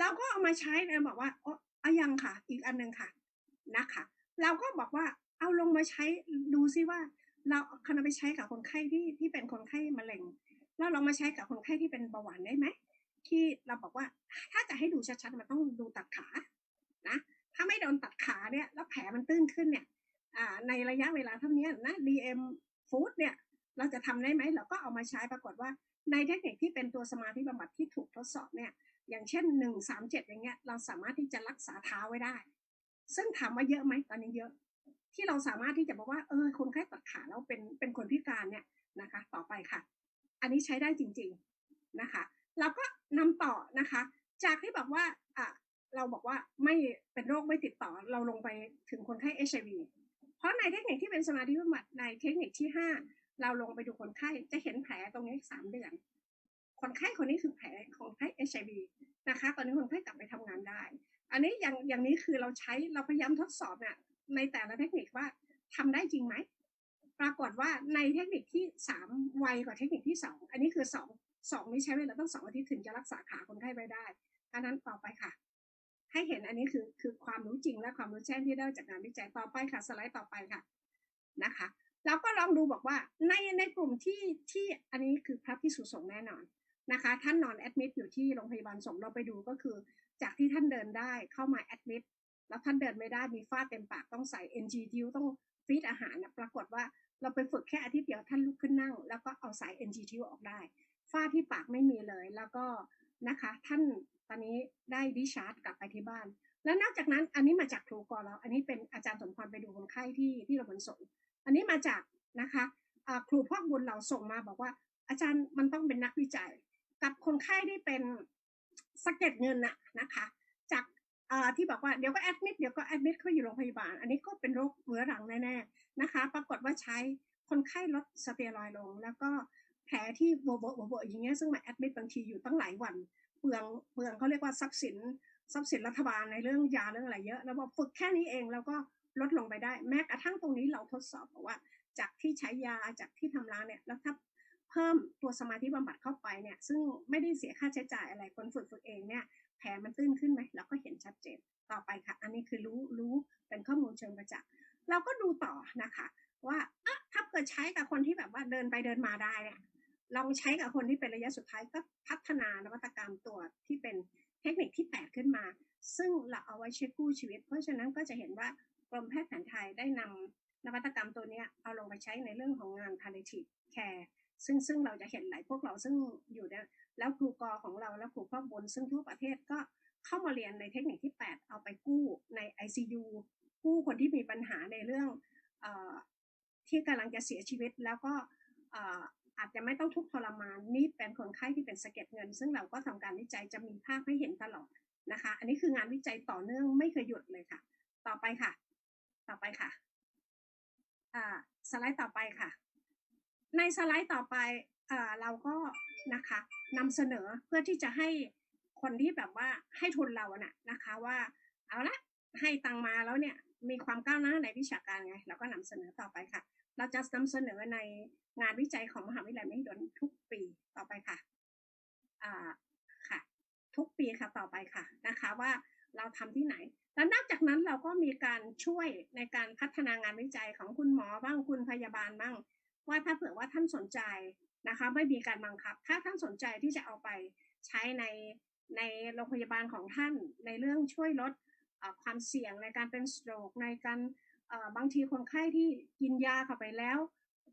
เราก็เอามาใช้เราบอกว่าอ้อยังค่ะ อีกอันหนึ่งค่ะนะคะเราก็บอกว่าเอาลงมาใช้ดูซิว่า เราคันไปใช้กับคนไข้ที่ที่เป็นคนไข้มะเร็งเราลองมาใช้กับคนไข้ที่เป็นเบาหวานได้ไหมที่เราบอกว่าถ้าจะให้ดูชัดๆมันต้องดูตัดขานะถ้าไม่โดนตัดขาเนี่ยแล้วแผลมันตื้นขึ้นเนี่ยอ่าในระยะเวลาเท่านี้นะ DM Food เนี่ยเราจะทำได้ไหมเราก็เอามาใช้ปรากฏว่าในเทคนิคที่เป็นตัวสมาธิบำบัดที่ถูกทดสอบเนี่ย อย่างเช่นหนึ่งสามเจ็ดอย่างเงี้ย เราสามารถที่จะรักษาเท้าไว้ได้ ซึ่งถามว่าเยอะไหมตอนนี้เยอะ ที่เราสามารถที่จะบอกว่าเออคนไข้ตัดขาแล้วเป็นเป็นคนพิการเนี่ยนะคะ ต่อไปค่ะ อันนี้ใช้ได้จริง ๆนะคะ เราก็นำต่อนะคะ จากที่บอกว่าอะเราบอกว่าไม่เป็นโรคไม่ติดต่อเราลงไปถึงคนไข้ HIV เพราะในเทคนิคที่เป็นสมาธิบำบัดในเทคนิคที่ห้าเราลงไปดูคนไข้จะเห็นแผลตรงนี้สามเดือน คนไข้คนนี้คือแผลของไข้ HIV นะคะ ตอนนี้คนไข้กลับไปทำงานได้ อันนี้อย่างอย่างนี้คือเราใช้เราพยายามทดสอบเนี่ยในแต่ละเทคนิคว่าทำได้จริงไหมปรากฏว่าในเทคนิคที่สามไวกว่าเทคนิคที่สองอันนี้คือสองสองนี้ใช้เวลาต้องสองอาทิตย์ถึงจะรักษาขาคนไข้ไว้ได้อันนั้นต่อไปค่ะ ให้เห็นอันนี้คือคือความรู้จริงและความรู้แจ้งที่ได้จากงานวิจัยต่อไปค่ะ สไลด์ต่อไปค่ะนะคะเราก็ลองดูบอกว่าในในกลุ่มที่ที่อันนี้คือพระพิสุสงฆ์แน่นอน นะคะ ท่านนอนแอดมิดอยู่ที่โรงพยาบาลสงฆ์เราไปดูก็คือ จากที่ท่านเดินได้เข้ามาแอดมิดแล้วท่านเดินไม่ได้มีฝ้าเต็มปากต้องใส่ NG ทิวต้องฟีดอาหารนะปรากฏว่าเราไปฝึกแค่อาทิตย์เดียวท่านลุกขึ้นนั่ง แล้วก็เอาสาย NG ทิวออกได้ฝ้าที่ปากไม่มีเลยแล้วก็นะคะท่านตอนนี้ได้ดิชาร์จกลับไปที่บ้าน แล้วนอกจากนั้นอันนี้มาจากครูกรแล้ว อันนี้เป็นอาจารย์สมพรไปดูคนไข้ที่ที่โรงพยาบาลสงอันนี้มาจากนะคะครูพ่อบุญเราส่งมาบอกว่าอาจารย์มันต้องเป็นนักวิจัย กับคนไข้ที่เป็นสะเก็ดเงินน่ะนะคะ จากที่บอกว่าเดี๋ยวก็แอดมิดเดี๋ยวก็แอดมิดเข้าอยู่โรงพยาบาล อันนี้ก็เป็นโรคเรื้อรังแน่ๆนะคะ ปรากฏว่าใช้คนไข้ลดสเตียรอยลง แล้วก็แผลที่โบโบโบโบอย่างเงี้ยซึ่งมาแอดมิดบางทีอยู่ตั้งหลายวัน เปลืองเปลืองเขาเรียกว่าทรัพย์สินทรัพย์สินรัฐบาลในเรื่องยาเรื่องอะไรเยอะแล้วพอกฝึกแค่นี้เองแล้วก็ลดลงไปได้ แม้กระทั่งตรงนี้เราทดสอบบอกว่า จากที่ใช้ยาจากที่ทำร้านเนี่ยแล้วถ้า เพิ่มตัวสมาธิบำบัดเข้าไปเนี่ย ซึ่งไม่ได้เสียค่าใช้จ่ายอะไรคนฝึกฝึกเองเนี่ยแผลมันตื้นขึ้นไหมเราก็เห็นชัดเจนต่อไปค่ะ อันนี้คือรู้รู้เป็นข้อมูลเชิงประจักษ์เราก็ดูต่อนะคะ ว่าอะถ้าเกิดใช้กับคนที่แบบว่าเดินไปเดินมาได้เนี่ยลองใช้กับคนที่เป็นระยะสุดท้ายก็พัฒนานวัตกรรมตัวที่เป็นเทคนิคที่แปดขึ้นมา ซึ่งเราเอาไว้เช็คกู้ชีวิต เพราะฉะนั้นก็จะเห็นว่ากรมแพทย์แผนไทยได้นำนวัตกรรมตัวนี้เอาลงไปใช้ในเรื่องของงาน palliative care ซึ่งซึ่งเราจะเห็นหลายพวกเราซึ่งอยู่เนี่ยแล้วครูกอของเราแล้วครูพ่อบน ซึ่งทั่วประเทศก็เข้ามาเรียนในเทคนิคที่ 8 เอาไปกู้ใน ICU กู้คนที่มีปัญหาในเรื่องอที่กำลังจะเสียชีวิตแล้วก็อาจจะไม่ต้องทุกข์ทรมานนี่เป็นคนไข้ที่เป็นสะเก็ดเงิน ซึ่งเราก็ทำการวิจัยจะมีภาพให้เห็นตลอดนะคะ อันนี้คืองานวิจัยต่อเนื่องไม่เคยหยุดเลยค่ะ ต่อไปค่ะ ต่อไปค่ะอ่าสไลด์ต่อไปค่ะ ในสไลด์ต่อไปเอ่อเราก็นะคะนำเสนอเพื่อที่จะให้คนที่แบบว่าให้ทุนเราอะนะนะคะว่าเอาละให้ตังมาแล้วเนี่ยมีความก้าวหน้าในวิชาการไง เราก็นำเสนอต่อไปค่ะ เราจะนำเสนอในงานวิจัยของมหาวิทยาลัยมหิดลทุกปีต่อไปค่ะอ่าค่ะ ทุกปีค่ะต่อไปค่ะนะคะว่าเราทำที่ไหนแล้วนอกจากนั้นเราก็มีการช่วยในการพัฒนางานวิจัยของคุณหมอบ้างคุณพยาบาลบ้าง ว่าถ้าเผื่อว่าท่านสนใจนะคะ ไม่มีการบังคับ ถ้าท่านสนใจที่จะเอาไปใช้ในในโรงพยาบาลของท่านในเรื่องช่วยลดความเสี่ยงในการเป็นสโตรกในการบางทีคนไข้ที่กินยาเข้าไปแล้ว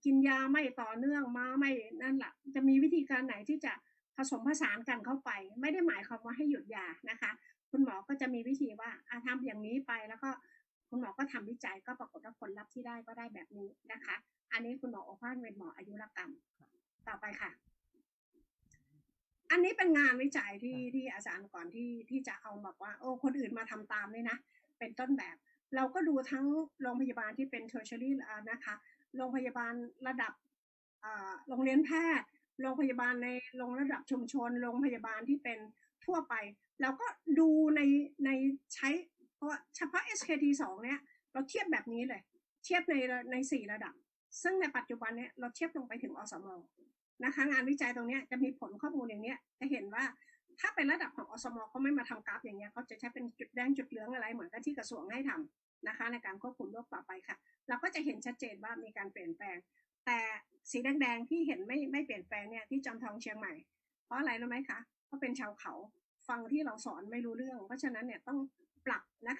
กินยาไม่ต่อเนื่องมาไม่นั่นแหละจะมีวิธีการไหนที่จะผสมผสานกันเข้าไป ไม่ได้หมายความว่าให้หยุดยานะคะ คุณหมอก็จะมีวิธีว่าอาทำอย่างนี้ไปแล้วก็ คุณหมอก็ทำวิจัยก็ปรากฏว่าผลลัพธ์ที่ได้ก็ได้แบบนี้นะคะ อันนี้คุณหมอโอภาสเป็นหมออายุรกรรม ต่อไปค่ะ อันนี้เป็นงานวิจัยที่ที่อาจารย์ก่อนที่ที่จะเอาแบบว่า โอ้คนอื่นมาทำตามเลยนะ เป็นต้นแบบ เราก็ดูทั้งโรงพยาบาลที่เป็น tertiary นะคะ โรงพยาบาลระดับโรงเรียนแพทย์โรงพยาบาลในโรงระดับชุมชน โรงพยาบาลที่เป็นทั่วไปเราก็ดูในในใช้ เพราะเฉพาะ SKT 2เนี่ยเราเทียบแบบนี้เลย เทียบในในสี่ระดับ ซึ่งในปัจจุบันเนี่ยเราเทียบลงไปถึงอสมนะคะงานวิจัยตรงนี้จะมีผลข้อมูลอย่างนี้จะเห็นว่าถ้าเป็นระดับของอสมเขาไม่มาทำกราฟอย่างเงี้ยเขาจะใช้เป็นจุดแดงจุดเหลืองอะไรเหมือนกับที่กระทรวงให้ทำนะคะ ในการควบคุมโรคต่อไปค่ะ เราก็จะเห็นชัดเจนว่ามีการเปลี่ยนแปลง แต่สีแดงๆที่เห็นไม่ไม่เปลี่ยนแปลงเนี่ยที่จอมทองเชียงใหม่ เพราะอะไรรู้ไหมคะเพราะเป็นชาวเขาฟังที่เราสอนไม่รู้เรื่อง เพราะฉะนั้นเนี่ยต้อง 来